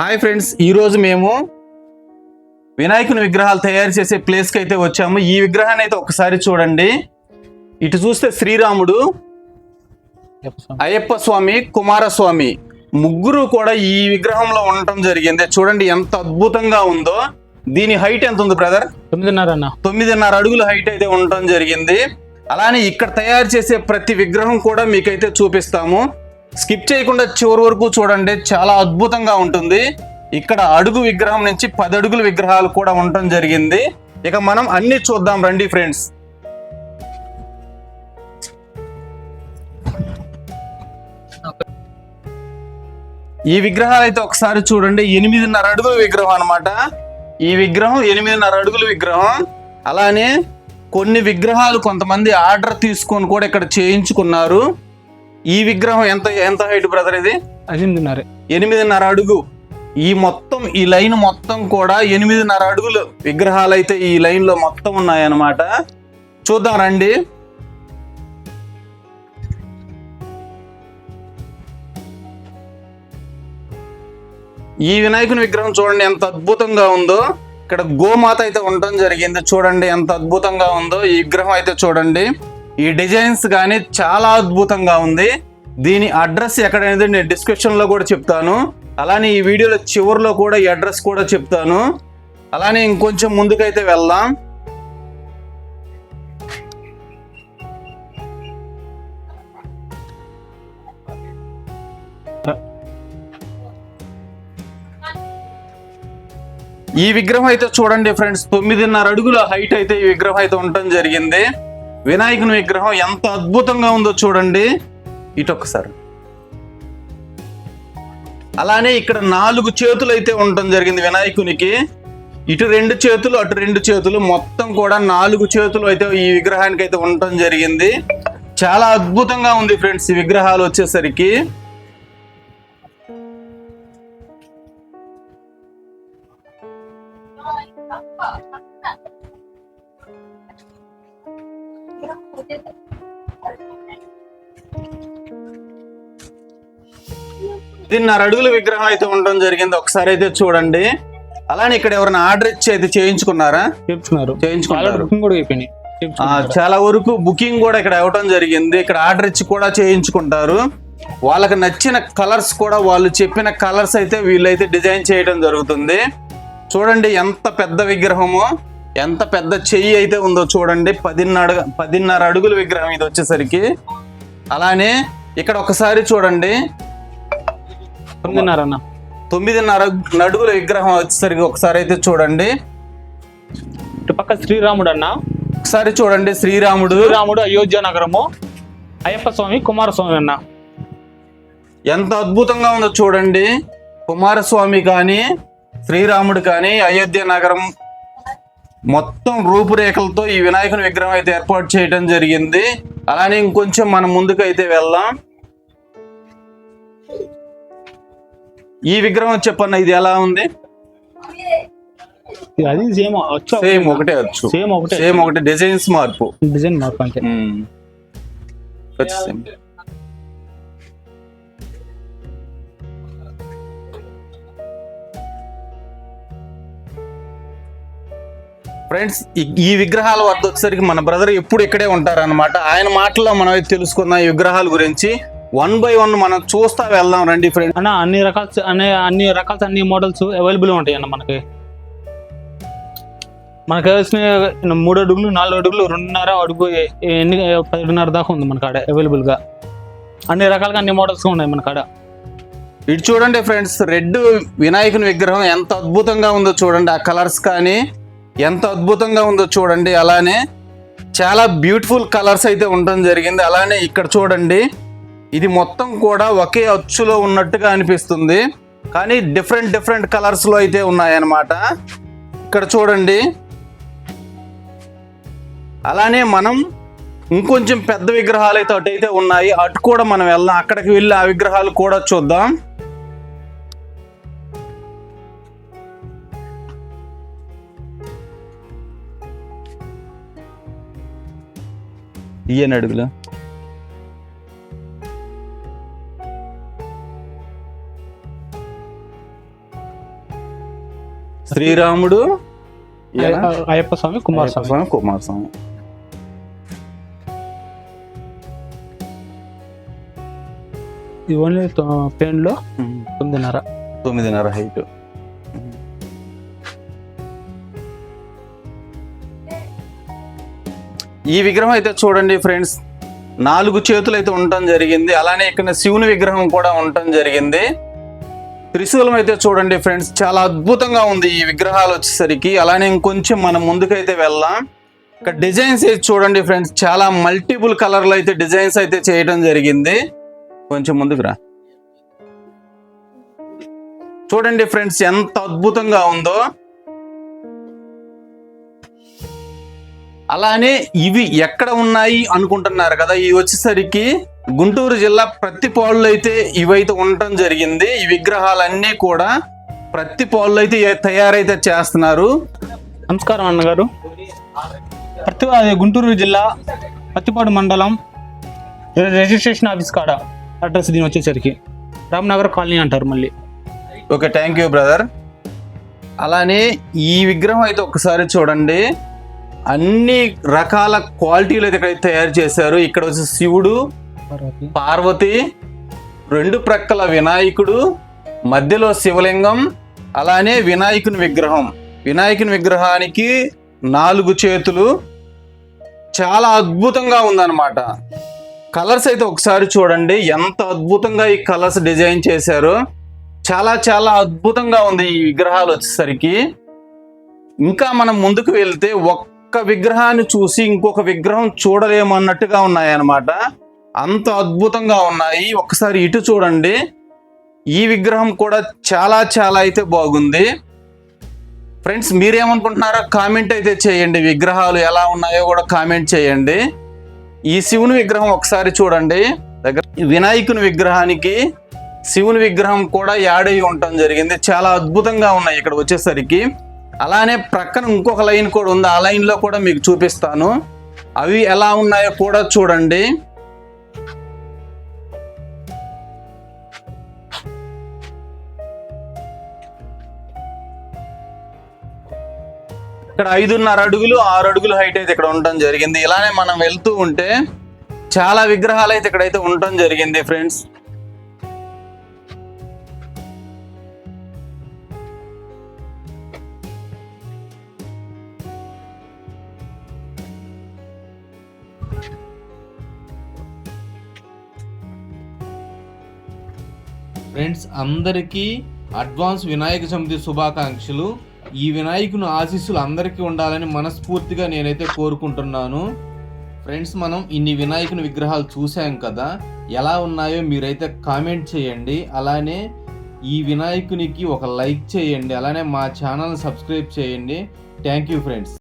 Hi friends ఈరోజు మేము వినాయకుని విగ్రహాలు తయారు చేసే ప్లేస్కి అయితే వచ్చాము. ఈ విగ్రహాన్ని అయితే ఒకసారి చూడండి. ఇటు చూస్తే శ్రీరాముడు అయ్యప్ప స్వామి కుమారస్వామి ముగ్గురు కూడా ఈ విగ్రహంలో ఉండటం జరిగింది. చూడండి ఎంత అద్భుతంగా ఉందో. దీని హైట్ ఎంత ఉంది బ్రదర్ తొమ్మిదిన్నర అన్న. తొమ్మిదిన్నర అడుగుల హైట్ అయితే ఉండటం జరిగింది. అలానే ఇక్కడ తయారు చేసే ప్రతి విగ్రహం కూడా మీకైతే చూపిస్తాము. స్కిప్ చేయకుండా చివరి వరకు చూడండి. చాలా అద్భుతంగా ఉంటుంది. ఇక్కడ అడుగు విగ్రహం నుంచి పది అడుగుల విగ్రహాలు కూడా ఉండటం జరిగింది. ఇక మనం అన్ని చూద్దాం. రండి ఫ్రెండ్స్. ఈ విగ్రహాలు అయితే ఒకసారి చూడండి. ఎనిమిదిన్నర అడుగుల విగ్రహం అనమాట ఈ విగ్రహం ఎనిమిదిన్నర అడుగుల విగ్రహం. అలానే కొన్ని విగ్రహాలు కొంతమంది ఆర్డర్ తీసుకొని కూడా ఇక్కడ చేయించుకున్నారు. ఈ విగ్రహం ఎంత ఎంత హైట్ బ్రదర్ ఇది? ఎనిమిదిన్నర ఎనిమిదిన్నర అడుగు. ఈ మొత్తం ఈ లైన్ మొత్తం కూడా ఎనిమిదిన్నర అడుగులు. విగ్రహాలు అయితే ఈ లైన్లో మొత్తం ఉన్నాయన్నమాట. చూద్దాం రండి. ఈ వినాయకుని విగ్రహం చూడండి ఎంత అద్భుతంగా ఉందో. ఇక్కడ గోమాత అయితే ఉండటం జరిగింది. చూడండి ఎంత అద్భుతంగా ఉందో. ఈ విగ్రహం అయితే చూడండి. ఈ డిజైన్స్ కానీ చాలా అద్భుతంగా ఉంది. దీని అడ్రస్ ఎక్కడనేది నేను డిస్క్రిప్షన్లో కూడా చెప్తాను. అలానే ఈ వీడియోలో చివరిలో కూడా ఈ అడ్రస్ కూడా చెప్తాను. అలానే ఇంకొంచెం ముందుకైతే వెళ్దాం. ఈ విగ్రహం అయితే చూడండి ఫ్రెండ్స్ తొమ్మిదిన్నర అడుగుల హైట్ అయితే ఈ విగ్రహం అయితే ఉండటం జరిగింది. వినాయకుని విగ్రహం ఎంత అద్భుతంగా ఉందో చూడండి. ఇటు అలానే ఇక్కడ నాలుగు చేతులు అయితే ఉండటం జరిగింది వినాయకునికి. ఇటు రెండు చేతులు అటు రెండు చేతులు మొత్తం కూడా నాలుగు చేతులు అయితే ఈ విగ్రహానికి అయితే ఉండటం జరిగింది. చాలా అద్భుతంగా ఉంది ఫ్రెండ్స్ ఈ విగ్రహాలు వచ్చేసరికి. పదిన్నర అడుగుల విగ్రహం అయితే ఉండడం జరిగింది. ఒకసారి అయితే చూడండి. అలానే ఇక్కడ ఎవరైనా ఆర్డర్ ఇచ్చి అయితే చేయించుకున్నారా? చేయించుకున్నారు. కూడా అయిపోయినాయి. చేయించుకున్నారు. చాలా వరకు బుకింగ్ కూడా ఇక్కడ ఇవ్వటం జరిగింది. ఇక్కడ ఆర్డర్ ఇచ్చి కూడా చేయించుకుంటారు. వాళ్ళకి నచ్చిన కలర్స్ కూడా వాళ్ళు చెప్పిన కలర్స్ అయితే వీళ్ళైతే డిజైన్ చేయడం జరుగుతుంది. చూడండి ఎంత పెద్ద విగ్రహమో. ఎంత పెద్ద చెయ్యి అయితే ఉందో చూడండి. పదిన్నర పదిన్నర అడుగుల విగ్రహం ఇది వచ్చేసరికి. అలానే ఇక్కడ ఒకసారి చూడండి. తొమ్మిదిన్నర తొమ్మిదిన్నర అడుగుల విగ్రహం వచ్చేసరికి ఒకసారి అయితే చూడండి. ఇటు పక్క శ్రీరాముడు అన్న. ఒకసారి చూడండి శ్రీరాముడు. శ్రీరాముడు అయోధ్య నగరము. అయ్యప్ప స్వామి కుమారస్వామి అన్న. ఎంత అద్భుతంగా ఉందో చూడండి. కుమారస్వామి కానీ శ్రీరాముడు కానీ అయోధ్య నగరం మొత్తం రూపురేఖలతో ఈ వినాయకుని విగ్రహం అయితే ఏర్పాటు చేయడం జరిగింది. అలానే ఇంకొంచెం మనం ముందుకు అయితే వెళ్దాం. ఈ విగ్రహం చెప్పన్న ఇది ఎలా ఉంది? అది సేమ్ సేమ్ ఒకటే వచ్చు సేమ్ ఒకటే. సేమ్ ఒకటే. డిజైన్స్ మార్పు. డిజైన్ మార్పు అంతే. ఫ్రెండ్స్ ఈ- విగ్రహాల వద్ద వచ్చేసరికి మన బ్రదర్ ఎప్పుడు ఇక్కడే ఉంటారన్నమాట. ఆయన మాటల్లో మనం అయితే తెలుసుకుందాం ఈ విగ్రహాల గురించి. వన్ బై వన్ మనం చూస్తా వెళ్దాం రండి ఫ్రెండ్స్ అన్న అన్ని రకాల అనే అన్ని రకాల అన్ని మోడల్స్ అవైలబుల్ ఉంటాయి అన్న మనకి. మనకు కావాల్సిన మూడు అడుగులు నాలుగు అడుగులు రెండున్నర అడుగు ఎన్ని పదిన్నర దాకా ఉంది మన కాడ అవైలబుల్గా. అన్ని రకాలుగా అన్ని మోడల్స్ ఉన్నాయి మన కాడ ఇటు చూడండి ఫ్రెండ్స్ రెడ్ వినాయకుని విగ్రహం ఎంత అద్భుతంగా ఉందో చూడండి. ఆ కలర్స్ కానీ ఎంత అద్భుతంగా ఉందో చూడండి. అలానే చాలా బ్యూటిఫుల్ కలర్స్ అయితే ఉండడం జరిగింది. అలానే ఇక్కడ చూడండి ఇది మొత్తం కూడా ఒకే అచ్చులో ఉన్నట్టుగా అనిపిస్తుంది. కానీ డిఫరెంట్ డిఫరెంట్ కలర్స్లో అయితే ఉన్నాయన్నమాట. ఇక్కడ చూడండి అలానే మనం ఇంకొంచెం పెద్ద విగ్రహాలు అయితే అటు అయితే ఉన్నాయి. అటు కూడా మనం వెళ్దాం. అక్కడికి వెళ్ళి ఆ విగ్రహాలు కూడా చూద్దాం. ఇయ్యని అడుగులు శ్రీరాముడు అయ్యప్ప స్వామి కుమారస్వామి. స్వామి కుమారస్వామి. ఇది ఓన్లీ పెయిన్లో తొమ్మిదిన్నర. తొమ్మిదిన్నర హైట్. ఈ విగ్రహం అయితే చూడండి ఫ్రెండ్స్ నాలుగు చేతులు అయితే ఉండటం జరిగింది. అలానే ఇక్కడ శివుని విగ్రహం కూడా ఉండటం జరిగింది. త్రిశూలం అయితే చూడండి ఫ్రెండ్స్ చాలా అద్భుతంగా ఉంది ఈ విగ్రహాలు వచ్చేసరికి. అలానే ఇంకొంచెం మనం ముందుకైతే వెళ్దాం. ఇక్కడ డిజైన్స్ అయితే చూడండి ఫ్రెండ్స్ చాలా మల్టిపుల్ కలర్లు అయితే డిజైన్స్ అయితే చేయడం జరిగింది. కొంచెం ముందుకు రా. చూడండి ఫ్రెండ్స్ ఎంత అద్భుతంగా ఉందో. అలానే ఇవి ఎక్కడ ఉన్నాయి అనుకుంటున్నారు కదా ఇవి వచ్చేసరికి గుంటూరు జిల్లా ప్రతి పాళ్ళు అయితే ఇవైతే ఉండటం జరిగింది. ఈ విగ్రహాలన్నీ కూడా ప్రతి పాళ్ళు అయితే తయారైతే చేస్తున్నారు. నమస్కారం అన్నగారు. ప్రతి గుంటూరు జిల్లా పత్తిపాడు మండలం రిజిస్ట్రేషన్ ఆఫీస్ కాడ అడ్రస్ దీని వచ్చేసరికి. రామ్నగర్ కాలనీ అంటారు మళ్ళీ. Okay thank you brother. అలానే ఈ విగ్రహం అయితే ఒకసారి చూడండి. అన్ని రకాల క్వాలిటీలు అయితే ఇక్కడ తయారు చేశారు. ఇక్కడ వచ్చి శివుడు పార్వతి. రెండు ప్రక్కల వినాయకుడు మధ్యలో శివలింగం అలానే వినాయకుని విగ్రహం. వినాయకుని విగ్రహానికి నాలుగు చేతులు. చాలా అద్భుతంగా ఉందన్నమాట. కలర్స్ అయితే ఒకసారి చూడండి. ఎంత అద్భుతంగా ఈ కలర్స్ డిజైన్ చేశారు. చాలా చాలా అద్భుతంగా ఉంది ఈ విగ్రహాలు వచ్చేసరికి. ఇంకా మనం ముందుకు వెళ్తే ఒక్క విగ్రహాన్ని చూసి ఇంకొక విగ్రహం చూడలేము అన్నట్టుగా ఉన్నాయన్నమాట. అంత అద్భుతంగా ఉన్నాయి. ఒకసారి ఇటు చూడండి. ఈ విగ్రహం కూడా చాలా చాలా అయితే బాగుంది. ఫ్రెండ్స్ మీరేమనుకుంటున్నారో? కామెంట్ అయితే చేయండి. విగ్రహాలు ఎలా ఉన్నాయో కూడా కామెంట్ చేయండి. ఈ శివుని విగ్రహం ఒకసారి చూడండి. దగ్గర వినాయకుని విగ్రహానికి శివుని విగ్రహం కూడా యాడ్ అయి ఉండటం జరిగింది. చాలా అద్భుతంగా ఉన్నాయి. ఇక్కడ వచ్చేసరికి అలానే ప్రక్కన ఇంకొక లైన్ కూడా ఉంది. ఆ లైన్లో కూడా మీకు చూపిస్తాను. అవి ఎలా ఉన్నాయో కూడా చూడండి. ఇక్కడ ఐదున్నర అడుగులు ఆరు అడుగులు హైట్ అయితే ఇక్కడ ఉండటం జరిగింది. ఇలానే మనం వెళ్తూ ఉంటే చాలా విగ్రహాలు అయితే ఇక్కడైతే ఉండటం జరిగింది ఫ్రెండ్స్ ఫ్రెండ్స్ అందరికీ అడ్వాన్స్ వినాయక చవితి శుభాకాంక్షలు. ఈ వినాయకుని ఆశీస్సులు అందరికీ ఉండాలని మనస్ఫూర్తిగా నేనైతే కోరుకుంటున్నాను. ఫ్రెండ్స్ మనం ఇన్ని వినాయకుని విగ్రహాలు చూసాం కదా ఎలా ఉన్నాయో మీరైతే కామెంట్ చేయండి. అలానే ఈ వినాయకునికి ఒక లైక్ చేయండి. అలానే మా ఛానల్ సబ్స్క్రైబ్ చేయండి. Thank you friends